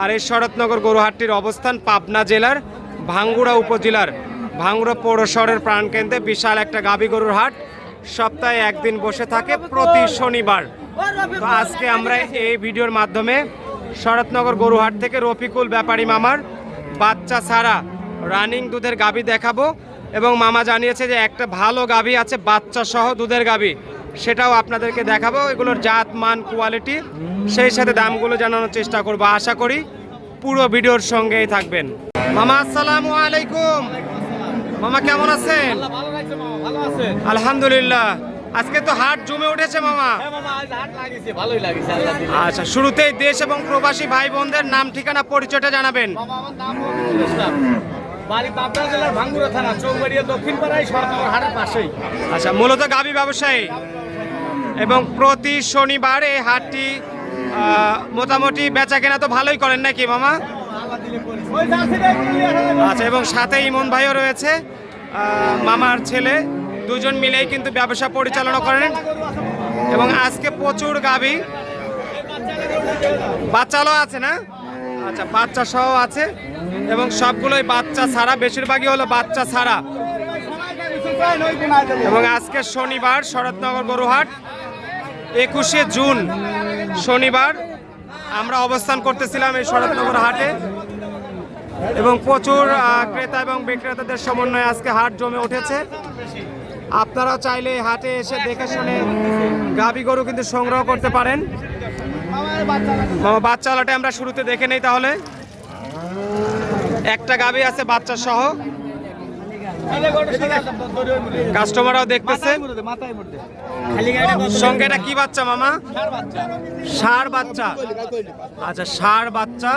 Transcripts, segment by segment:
আর এই শরৎনগর গরু হাটটির অবস্থান পাবনা জেলার ভাঙ্গুড়া উপজেলার ভাঙ্গুড়া পৌরশহরের প্রাণকেন্দ্রে বিশাল একটা গাবি গরুর হাট। সপ্তাহে একদিন বসে থাকে প্রতি শনিবার। তো আজকে আমরা এই ভিডিওর মাধ্যমে শরৎনগর গরুহাট থেকে রফিকুল ব্যাপারী মামার বাচ্চা ছাড়া রানিং দুধের গাবি দেখাবো এবং মামা জানিয়েছে যে একটা ভালো গাবি আছে, বাচ্চা সহ দুধের গাবি। সেটাও আপনাদেরকে দেখাবো। এগুলোর জাত মান কোয়ালিটি সেই সাথে দামগুলো জানানোর চেষ্টা করব। আশা করি পুরো ভিডিওর সঙ্গেই থাকবেন। মামা আসসালামু আলাইকুম। মামা কেমন আছেন? আলহামদুলিল্লাহ। আজকে তো হাট জমে উঠেছে মামা। হ্যাঁ আচ্ছা শুরুতেই দেশ এবং প্রবাসী ভাই বোনদের নাম ঠিকানা পরিচয়টা জানাবেন। আচ্ছা মূলত গাবি ব্যবসায়ী। এবং প্রতি শনিবার এই হাটটি মোটামুটি বেচা কেনা তো ভালোই করেন নাকি মামা? আচ্ছা এবং সাথে ইমন ভাইও রয়েছে। মামার ছেলে, দুজন মিলেই কিন্তু ব্যবসা পরিচালনা করেন। এবং আজকে প্রচুর গাবি। বাচ্চাও আছে না? আচ্ছা বাচ্চা সহ আছে। এবং সবগুলোই বাচ্চা ছাড়া, বেশিরভাগই হলো বাচ্চা ছাড়া। এবং আজকে শনিবার শরৎনগর গরুহাট। একুশে জুন শনিবার আমরা অবস্থান করতেছিলাম এই শরৎনগর হাটে। এবং প্রচুর ক্রেতা এবং বিক্রেতাদের সমন্বয়ে আজকে হাট জমে উঠেছে। আপনারা চাইলে হাটে এসে দেখে শুনে গাবি গরু কিন্তু সংগ্রহ করতে পারেন। বাচ্চা আলাটা আমরা শুরুতে দেখে নেই তাহলে। একটা গাবি আছে বাচ্চা সহ কাস্টমাররাও দেখতেছে। সঙ্গে এটা কি বাচ্চা, মামা? ষাঁড় বাচ্চা। আচ্ছা ষাঁড় বাচ্চা।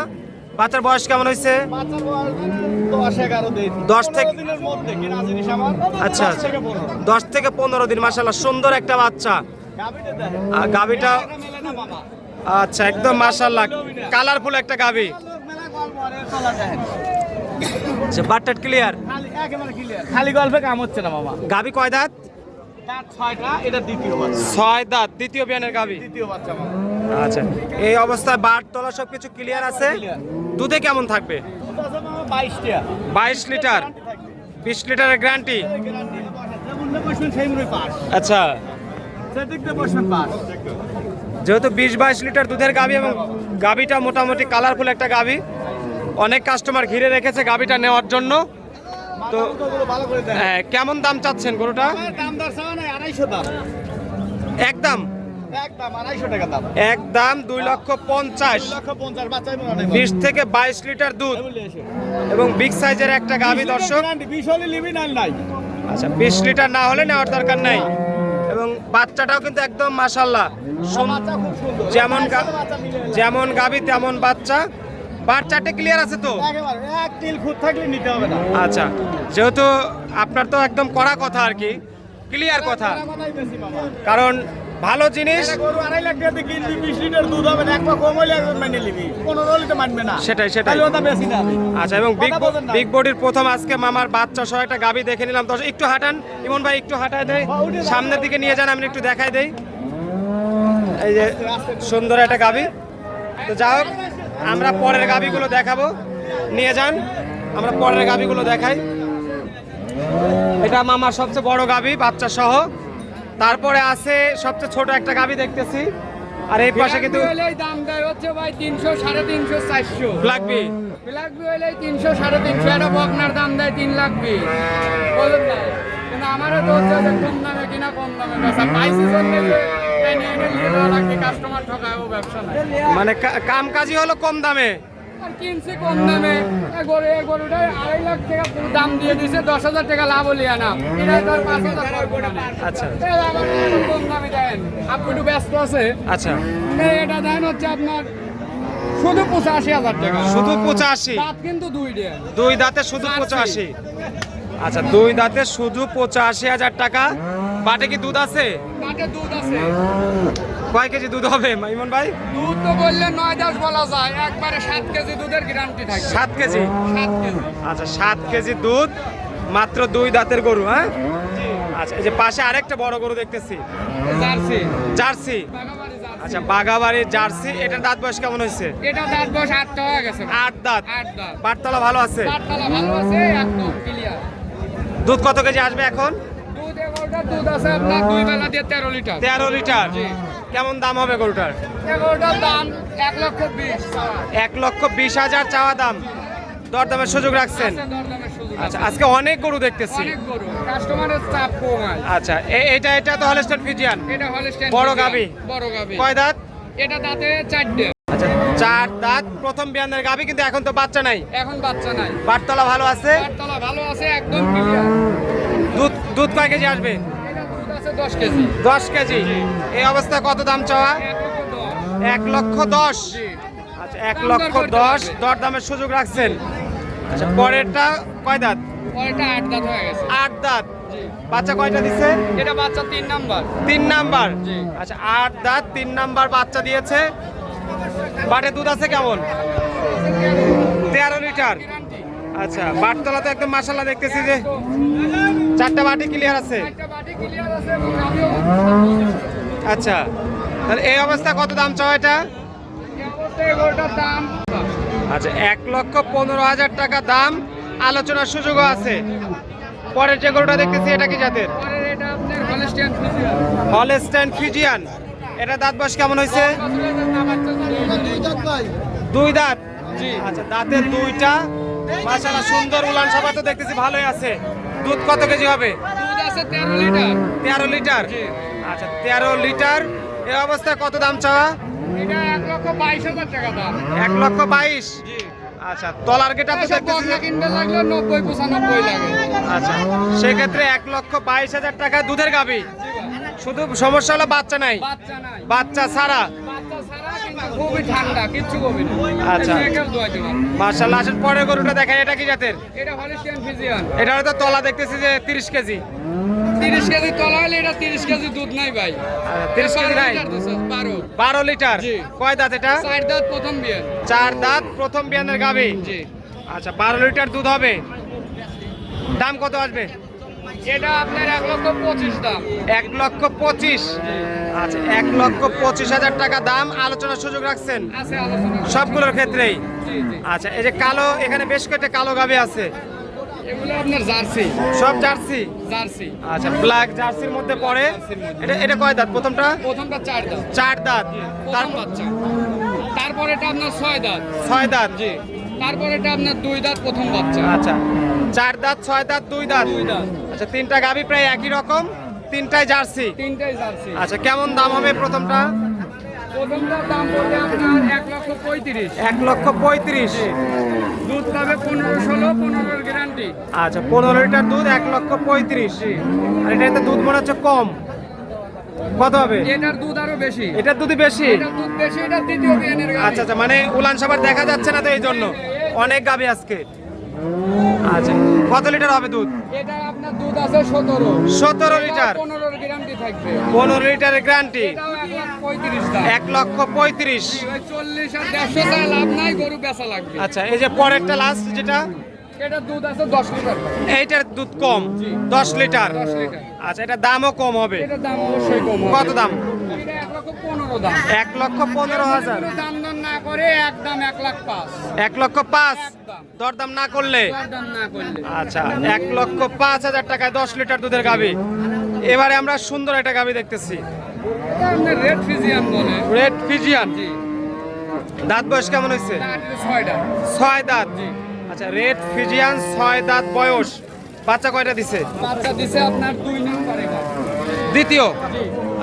বাচ্চার বয়স কেমন হয়েছে? দশ থেকে আমার আচ্ছা। দশ থেকে পনেরো দিন মাসাল্লাহ সুন্দর একটা বাচ্চা। গাভিটা আর মামা আচ্ছা একদম মাসাল্লাহ কালারফুল একটা গাবি আচ্ছা বাট্টাট ক্লিয়ার খালি গল্পে কাম হচ্ছে না মামা। গাবি কয় দাঁত? ছয় দাঁত দ্বিতীয় বিয়ানের গাবি? আচ্ছা এই অবস্থায় বাট তলা ক্লিয়ার আছে? দুধে কেমন থাকবে? বাইশ লিটার। বিশ লিটারের গ্যারান্টি আচ্ছা পাস। যেহেতু বিশ বাইশ লিটার দুধের গাবি এবং গাবিটা মোটামুটি কালারফুল একটা গাবি অনেক কাস্টমার ঘিরে রেখেছে গাবিটা নেওয়ার জন্য। তো হ্যাঁ, কেমন দাম চাচ্ছেন গরুটা? একদম একদম আড়াইশো টাকা দাম। একদম দুই লক্ষ পঞ্চাশ। বিশ থেকে বাইশ লিটার দুধ। এবং বিগ সাইজের একটা গাবি দর্শক। আচ্ছা বিশ লিটার না হলে নেওয়ার দরকার নাই। এবং বাচ্চাটাও কিন্তু একদম মাসাল্লাহ যেমন। যেমন গাবি তেমন বাচ্চা। বাচ্চাটা ক্লিয়ার আছে তো? একেবারে এক তিল খুদ থাকলে নিতে হবে না। আচ্ছা যেহেতু আপনার তো একদম কড়া কথা আর কি ক্লিয়ার কথা। কারণ ভালো জিনিস গরু আড়াই লাখ টাকা দিয়ে কিনবি বিশ লিটার দুধ হবে এক পা কম হলে একজন নিবি। পনেরো হলে মানবে না। সেটাই, সেটাই। বেশি না। আচ্ছা এবং বিগ বিগ বডির প্রথম আজকে মামার বাচ্চা সহ একটা গাবি দেখে নিলাম। দর্শক একটু হাঁটান। ইমন ভাই একটু হাঁটায় দেয়। হ্যাঁ, সামনের দিকে নিয়ে যান আমি একটু দেখাই দেই। এই যে সুন্দর একটা গাবি তো যা হোক আমরা পরের গাবিগুলো দেখাবো। নিয়ে যান আমরা পরের গাবিগুলো দেখাই। এটা মামার সবচেয়ে বড় গাবি বাচ্চা সহ। তারপরে আছে সবচেয়ে ছোট একটা গাবি দেখতেছি। আর এই পাশে কিন্তু দাম দেয় হচ্ছে ভাই তিনশো সাড়ে তিনশো চারশো। লাগবে এটা বকনার দাম দেয় না। কিন্তু আমারও তো হচ্ছে কম দামে কিনা কম দামে। বেচা পাইছি জন্য মানে কাম কাজই হলো কম দামে আর কিনছি কম দামে গরু এই গরুটা আড়াই লাখ টাকা দাম দিয়ে দিছে দশ হাজার টাকা লাভ হলি আনাম এটা ধর পাঁচ হাজার আচ্ছা কম দামে দেন আপনি একটু ব্যস্ত আছে আচ্ছা এটা দেন হচ্ছে আপনার শুধু পঁচাশি হাজার টাকা শুধু পঁচাশি দাঁত কিন্তু দুই দুই দাঁতে শুধু। পঁচাশি আচ্ছা দুই দাঁতে শুধু পঁচাশি হাজার টাকা বাটে কি দুধ আছে? মাঠে দুধ আছে। কয় কেজি দুধ হবে মাইমন ভাই? দুধ তো বললে নয় দশ বলা যায় একবারে সাত কেজি দুধের গ্যারান্টি থাকে সাত কেজি? সাত কেজি। আচ্ছা সাত কেজি দুধ মাত্র দুই দাঁতের গরু হ্যাঁ? আচ্ছা এই যে পাশে আরেকটা বড় গরু দেখতেছি। জার্সি। জার্সি? আচ্ছা বাগাবাড়ির জার্সি এটার দাঁত বয়স কেমন হয়েছে? এটা দাঁত বয়স আটটা হয়ে গেছে আট দাঁত। আট দাঁত। বাটতলা ভালো আছে? পাটতলা ভালো আছে একদম ক্লিয়ার দুধ কত কেজি আসবে এখন? দুধ দুধ আছে আপনার দুই বেলা দিয়ে তেরো লিটার। তেরো লিটার? কেমন দাম হবে গরুটার? দাম এক লক্ষ বিশ। এক লক্ষ বিশ হাজার চাওয়া দাম। দরদামের সুযোগ রাখছেন? আচ্ছা আজকে অনেক গরু দেখতেছি। কাস্টমারের চাপ কম আচ্ছা এটা এটা তো হলস্টার ফিজিয়ান এটা বড়। গাভী? বড় গাবি। কয় দাঁত? এটা দাঁতে চারটে। আচ্ছা চার দাঁত প্রথম বিয়ানের গাবি কিন্তু এখন তো বাচ্চা নাই। এখন বাচ্চা নাই। বাটতলা ভালো আছে? পাটতলা ভালো আছে একদম ক্লিয়ার দুধ দুধ কয় কেজি আসবে? দশ কেজি। এই অবস্থা কত দাম চাওয়া? এক লক্ষ দশ। আচ্ছা এক লক্ষ দশ দর দামের সুযোগ রাখছেন। আচ্ছা পরেরটা কয় দাঁত? পরেরটা আট দাঁত হয়ে গেছে। আট দাঁত। বাচ্চা কয়টা দিচ্ছে এটা বাচ্চা তিন নাম্বার। তিন নাম্বার। আচ্ছা আট দাঁত তিন নাম্বার বাচ্চা দিয়েছে। বাটে দুধ আছে কেমন? তেরো লিটার। আচ্ছা বাটতলা তো একদম মাসাল্লাহ দেখতেছি যে চারটা বাটি ক্লিয়ার আছে? আচ্ছা তাহলে এই অবস্থা কত দাম চাও এটা? আচ্ছা এক লক্ষ পনেরো হাজার টাকা দাম আলোচনার সুযোগও আছে। পরের যে গরুটা দেখতেছি এটা কি জাতের? পরের এটা আপনার হলস্টিয়ান ফ্রিজিয়ান হলস্টাইন ফিজিয়ান এটা দাঁত বয়স কেমন হয়েছে? দুই দাঁত? জি। আচ্ছা দাঁতের দুইটা। মাশাআল্লাহ সুন্দর উলান সভা তো দেখতেছি ভালোই আছে। দুধ কত কেজি হবে? দুধ আছে তেরো লিটার। তেরো লিটার। আচ্ছা তেরো লিটার। এই অবস্থায় কত দাম চাওয়া? এটা এক লক্ষ বাইশ হাজার টাকা দাম। এক লক্ষ বাইশ? আচ্ছা তলার গেটা তো দেখতেছি কিনতে লাগলে নব্বই পঁচানব্বই লাগে। আচ্ছা সেক্ষেত্রে এক লক্ষ বাইশ হাজার টাকা দুধের গাবি। শুধু সমস্যা হলো বাচ্চা নাই। বাচ্চা ছাড়া। খুবই ঠান্ডা কিচ্ছু কমে না। আচ্ছা। পারে মার্শাল্লাহ আসেন পরের গরুটা দেখাই এটা কি জাতের? এটা হলিস্টিয়ান ফিজিয়ান। এটা হয়তো তলা দেখতেছি যে তিরিশ কেজি। তিরিশ কেজি তলা হলে এটা তিরিশ কেজি দুধ নাই ভাই। তিরিশ কেজি নাই? বারো। বারো লিটার? কয় দাঁত এটা? চার দাঁত প্রথম বিয়ে চার দাঁত প্রথম বিয়ানের গাবি জি। আচ্ছা বারো লিটার দুধ হবে। দাম কত আসবে? এটা আপনার এক লক্ষ পঁচিশ দাম। এক লক্ষ পঁচিশ। আচ্ছা এক লক্ষ পঁচিশ হাজার টাকা দাম। আলোচনার সুযোগ রাখছেন? সবগুলোর ক্ষেত্রেই? আচ্ছা এই যে কালো এখানে বেশ কয়েকটা কালো গাবি আছে। এগুলো আপনার জার্সি। সব জার্সি? জার্সি। আচ্ছা ব্ল্যাক জার্সির মধ্যে পড়ে। এটা এটা কয় দাঁত? প্রথমটা? প্রথমটা চার দাঁত। চার দাঁত। তারপর বাচ্চা। তারপর এটা আপনার ছয় দাঁত। ছয় দাঁত? জি। তারপর এটা আপনার দুই দাঁত প্রথম বাচ্চা। আচ্ছা। চার দাঁত ছয় দাঁত দুই দাঁত। আচ্ছা তিনটা গাবি প্রায় একই রকম তিনটাই জার্সি। তিনটাই জার্সি। আচ্ছা কেমন দাম হবে প্রথমটা? প্রথমটার দাম পড়বে আপনার এক লক্ষ পঁয়ত্রিশ। এক লক্ষ পঁয়ত্রিশ। দুধ পাবে পনেরো ষোলো পনেরোর গ্যারান্টি আচ্ছা পনেরো লিটার দুধ এক লক্ষ পঁয়ত্রিশ। আর এটাতে দুধ মনে হচ্ছে কম। কত হবে? এটার দুধ আরও বেশি। এটার বেশি? এটার দুধ বেশি এটা দ্বিতীয় আচ্ছা আচ্ছা মানে উলান সাবার দেখা যাচ্ছে না তো এই জন্য? অনেক গাবি আজকে। আচ্ছা। কত লিটার হবে দুধ? এটা আপনার দুধ আছে সতেরো। সতেরো লিটার। পনেরোর গ্যারান্টি থাকবে। পনেরো লিটারের গ্যারান্টি এক লক্ষ পঁয়ত্রিশ। চল্লিশ আর দেড়শো চাই লাভ নাই গরু বেচা লাগবে। আচ্ছা এই যে পরেরটা লাস্ট যেটা? এটা দুধ আছে দশ লিটার। এইটার দুধ কম। দশ লিটার। দশ লিটার। আচ্ছা এটা দামও কম হবে। এটার দাম অবশ্যই কম হবে। কত দাম? এটা এক লক্ষ পনেরো দাম। এক লক্ষ পনেরো হাজার। দাম করে একদম এক লাখ পাঁচ। এক লক্ষ পাঁচ। দরদাম না করলে? আচ্ছা এক লক্ষ পাঁচ হাজার টাকায় দশ লিটার দুধের গাবি এবারে আমরা সুন্দর একটা গাবি দেখতেছি। রেড ফিজিয়ান বলে। Red Friesian? দাঁত বয়স কেমন হয়েছে? ছয় দাঁত। আচ্ছা রেড ফিজিয়ান ছয় দাঁত বয়স। বাচ্চা কয়টা দিছে? বাচ্চা দিছে আপনার দুই দ্বিতীয়।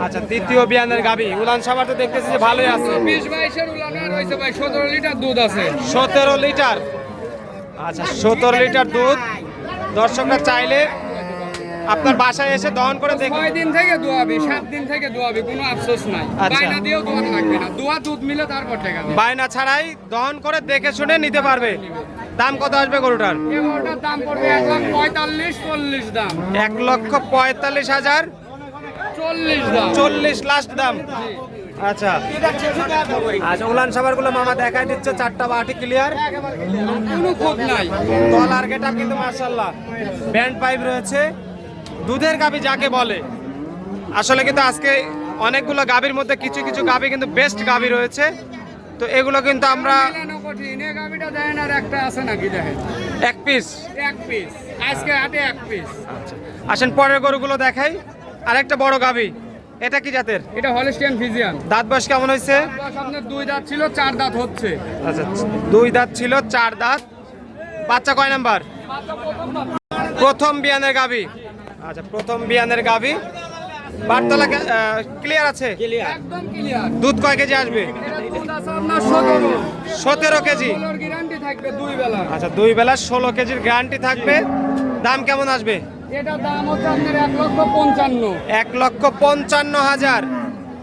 আচ্ছা দ্বিতীয় বিয়ানের গাবি। উলান সাবার তো দেখতেছি যে ভালোই আছে। বিশ বাইশের উলানে রয়েছে ভাই সতেরো লিটার দুধ আছে। সতেরো লিটার। আচ্ছা সতেরো লিটার দুধ। দর্শকরা চাইলে আপনার বাসায় এসে দহন করে দেখে ছয় দিন থেকে দোয়াবি সাত দিন থেকে দোয়াবি কোনো আফসোস নাই। আচ্ছা। বাইনা দিয়েও দোয়ান লাগবে না। দোয়া দুধ মিলে তারপর টাকা বায়না ছাড়াই দহন করে দেখে শুনে নিতে পারবে। দাম কত আসবে গরুটার? এগারোটার দাম পড়বে এক লাখ পঁয়তাল্লিশ চল্লিশ দাম। এক লক্ষ পঁয়তাল্লিশ হাজার চল্লিশ লাস্ট দাম। আচ্ছা। আচ্ছা উলান মামা দেখাই দিচ্ছে চারটা বাটি ক্লিয়ার কোনো খুব নাই। গেট কিন্তু মার্শাল্লাহ ব্যান্ড পাইপ রয়েছে। দুধের গাবি যাকে বলে। আসলে কিন্তু আজকে অনেকগুলো গাবির মধ্যে কিছু কিছু গাবি কিন্তু বেস্ট গাবি রয়েছে। তো এগুলো কিন্তু আমরা এক পিস এক পিস আজকে হাটে এক পিস আসেন পরের গরুগুলো দেখাই। আরেকটা বড় গাভী। এটা কি জাতের? এটা হলিস্টিয়ান ফিজিয়ান। দাঁত বয়স কেমন হয়েছে? আপনার দুই দাঁত ছিল চার দাঁত হচ্ছে। আচ্ছা দুই দাঁত ছিল চার দাঁত। বাচ্চা কয় নাম্বার? প্রথম বিয়ানের গাবি আচ্ছা প্রথম বিয়ানের গাবি বারতলা ক্লিয়ার আছে? একদম ক্লিয়ার দুধ কয় কেজি আসবে? এটা দুধ আছে আপনার সতেরো। কেজি। গ্যারান্টি থাকবে দুই বেলা। আচ্ছা দুই বেলা ষোলো কেজির গ্যারান্টি থাকবে। দাম কেমন আসবে? এটার দাম হচ্ছে আপনার এক লক্ষ পঞ্চান্ন। এক লক্ষ পঞ্চান্ন হাজার।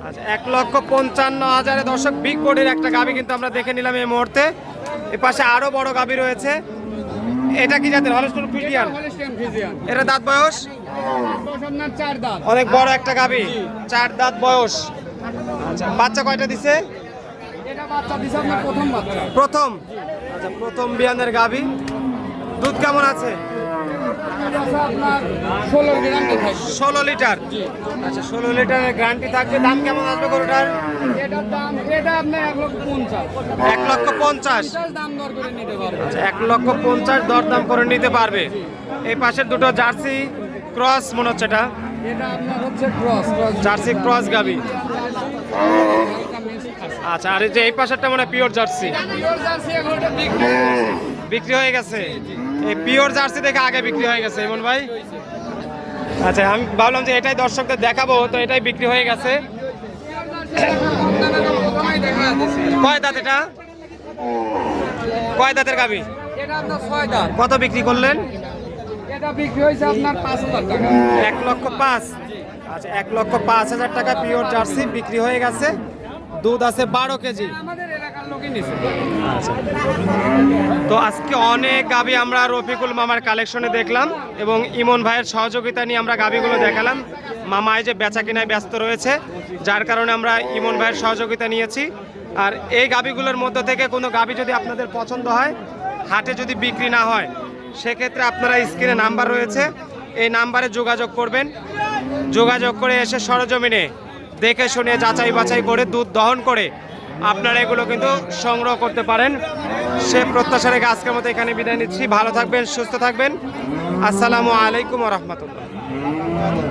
আচ্ছা এক লক্ষ পঞ্চান্ন হাজারে দর্শক বিগ বোর্ডের একটা গাবি কিন্তু আমরা দেখে নিলাম এই মুহূর্তে। এ পাশে আরও বড় গাবি রয়েছে। এটা কি জাতের? হলস্টন ফিজিয়ান এটা দাঁত বয়স? অনেক বড় একটা গাবি। চার দাঁত বয়স। আচ্ছা বাচ্চা কয়টা দিছে? এটা প্রথম আচ্ছা প্রথম বিয়ানের গাবি। দুধ কেমন আছে? ষোলো লিটার আচ্ছা ষোলো লিটারের গ্যারান্টি থাকবে। দাম কেমন আসবে গরুটার? এক লক্ষ পঞ্চাশ। এক লক্ষ পঞ্চাশ। পঞ্চাশ দাম করে নিতে পারবে। আচ্ছা এক লক্ষ পঞ্চাশ দরদাম করে নিতে পারবে। এই পাশের দুটো জার্সি ক্রস মনে হচ্ছে এটা? জার্সি। ক্রস গাবি। আচ্ছা আর এই যে এই পাশেরটা মানে পিওর জার্সি। বিক্রি হয়ে গেছে। এই পিওর জার্সি দেখে আগে বিক্রি হয়ে গেছে, ইমন ভাই। আচ্ছা আমি ভাবলাম যে এটাই দর্শকদের দেখাবো, তো এটাই বিক্রি হয়ে গেছে। কয় দাঁত এটা? কয় দাঁতের গাবি কত বিক্রি করলেন? এক লক্ষ পাঁচ। আচ্ছা এক লক্ষ পাঁচ হাজার টাকা পিওর জার্সি বিক্রি হয়ে গেছে। দুধ আছে বারো কেজি। তো আজকে অনেক গাবি আমরা রফিকুল মামার কালেকশনে দেখলাম এবং ইমন ভাইয়ের সহযোগিতা নিয়ে আমরা গাবিগুলো দেখালাম। মামা এই যে বেচা কিনায় ব্যস্ত রয়েছে, যার কারণে আমরা ইমন ভাইয়ের সহযোগিতা নিয়েছি। আর এই গাবিগুলোর মধ্যে থেকে কোনো গাবি যদি আপনাদের পছন্দ হয়, হাটে যদি বিক্রি না হয়, সেক্ষেত্রে আপনারা স্ক্রিনে নাম্বার রয়েছে, এই নাম্বারে যোগাযোগ করবেন। যোগাযোগ করে এসে সরজমিনে দেখে শুনে যাচাই বাছাই করে দুধ দহন করে আপনারা এগুলো কিন্তু সংগ্রহ করতে পারেন। সে প্রত্যাশা রেখে আজকের মতো এখানে বিদায় নিচ্ছি। ভালো থাকবেন, সুস্থ থাকবেন। আসসালামু আলাইকুম রহমতুল্লাহ।